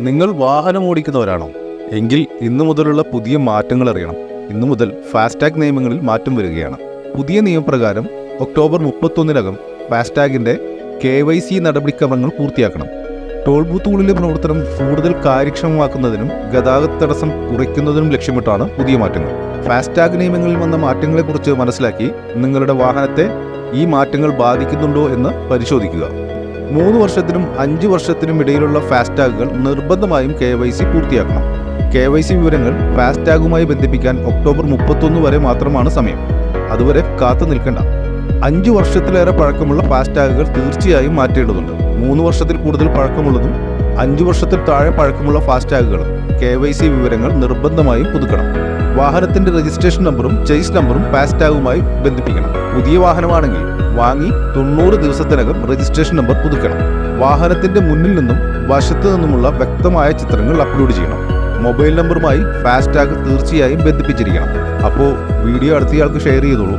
നിങ്ങൾ വാഹനം ഓടിക്കുന്നവരാണോ? എങ്കിൽ ഇന്നു മുതലുള്ള പുതിയ മാറ്റങ്ങൾ അറിയണം. ഇന്നു മുതൽ ഫാസ്ടാഗ് നിയമങ്ങളിൽ മാറ്റം വരികയാണ്. പുതിയ നിയമപ്രകാരം ഒക്ടോബർ മുപ്പത്തൊന്നിനകം ഫാസ്റ്റാഗിന്റെ കെ വൈ സി നടപടിക്രമങ്ങൾ പൂർത്തിയാക്കണം. ടോൾ ബൂത്തുകളിലെ പ്രവർത്തനം കൂടുതൽ കാര്യക്ഷമമാക്കുന്നതിനും ഗതാഗത തടസ്സം കുറയ്ക്കുന്നതിനും ലക്ഷ്യമിട്ടാണ് പുതിയ മാറ്റങ്ങൾ. ഫാസ്ടാഗ് നിയമങ്ങളിൽ വന്ന മാറ്റങ്ങളെക്കുറിച്ച് മനസ്സിലാക്കി നിങ്ങളുടെ വാഹനത്തെ ഈ മാറ്റങ്ങൾ ബാധിക്കുന്നുണ്ടോ എന്ന് പരിശോധിക്കുക. മൂന്ന് വർഷത്തിനും അഞ്ച് വർഷത്തിനും ഇടയിലുള്ള ഫാസ്ടാഗുകൾ നിർബന്ധമായും കെ വൈ സി പൂർത്തിയാക്കണം. കെ വൈ സി വിവരങ്ങൾ ഫാസ്ടാഗുമായി ബന്ധിപ്പിക്കാൻ ഒക്ടോബർ മുപ്പത്തൊന്ന് വരെ മാത്രമാണ് സമയം. അതുവരെ കാത്തു നിൽക്കേണ്ട. അഞ്ച് വർഷത്തിലേറെ പഴക്കമുള്ള ഫാസ്ടാഗുകൾ തീർച്ചയായും മാറ്റേണ്ടതുണ്ട്. മൂന്ന് വർഷത്തിൽ കൂടുതൽ പഴക്കമുള്ളതും അഞ്ച് വർഷത്തിൽ താഴെ പഴക്കമുള്ള ഫാസ്ടാഗുകളും കെ വൈ സി വിവരങ്ങൾ നിർബന്ധമായും പുതുക്കണം. വാഹനത്തിന്റെ രജിസ്ട്രേഷൻ നമ്പറും ചേസ് നമ്പറും ഫാസ്ടാഗുമായി ബന്ധിപ്പിക്കണം. പുതിയ വാഹനമാണെങ്കിൽ വാങ്ങി തൊണ്ണൂറ് ദിവസത്തിനകം രജിസ്ട്രേഷൻ നമ്പർ പുതുക്കണം. വാഹനത്തിന്റെ മുന്നിൽ നിന്നും വശത്തു നിന്നുമുള്ള വ്യക്തമായ ചിത്രങ്ങൾ അപ്ലോഡ് ചെയ്യണം. മൊബൈൽ നമ്പറുമായി ഫാസ്ടാഗ് തീർച്ചയായും ബന്ധിപ്പിച്ചിരിക്കണം. അപ്പോൾ വീഡിയോ അടുത്തയാൾക്ക് ഷെയർ ചെയ്തോളൂ.